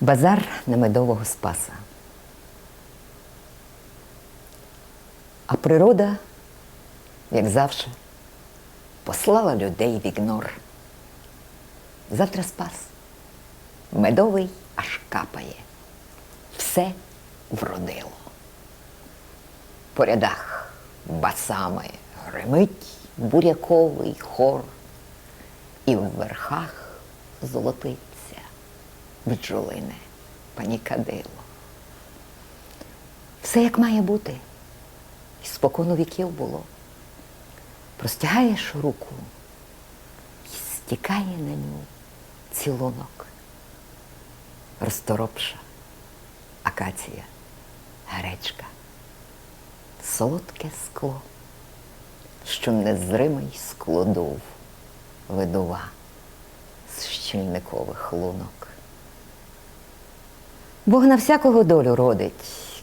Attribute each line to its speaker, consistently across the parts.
Speaker 1: Базар на медового спаса. А природа, як завжди, послала людей в ігнор. Завтра спас. Медовий аж капає. Все вродило. По рядах басами гримить буряковий хор, і в верхах золотиться бджолине панікадило. Все як має бути, і спокону віків було. Простягаєш руку і стікає на ню цілунок. Розторопша, акація, гречка, солодке скло, що незримий складов видува з лунок. Бог на всякого долю родить,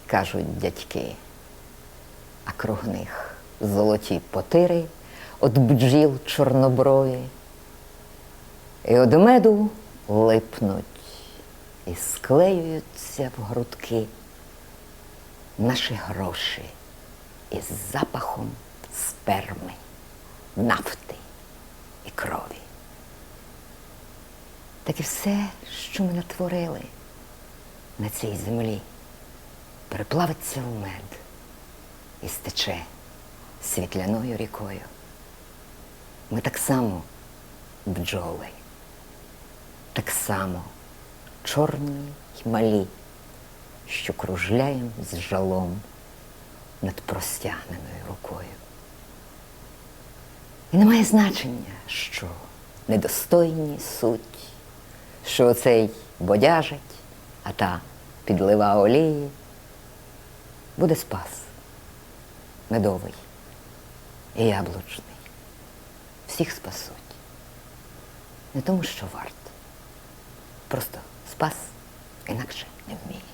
Speaker 1: кажуть дядьки, а круг них золоті потири от бджіл чорноброві, і од меду липнуть і склеюються в грудки наші гроші із запахом сперми, нафти і крові. Так і все, що ми натворили на цій землі, переплавиться в мед і стече світляною рікою. Ми так само бджоли, так само чорні й малі, що кружляєм з жалом над простягненою рукою. І немає значення, що недостойні суть, що оцей бодяжить, а та підлива олії. Буде спас медовий і яблучний. Всіх спасуть. Не тому, що варт. Просто спас інакше не вміє.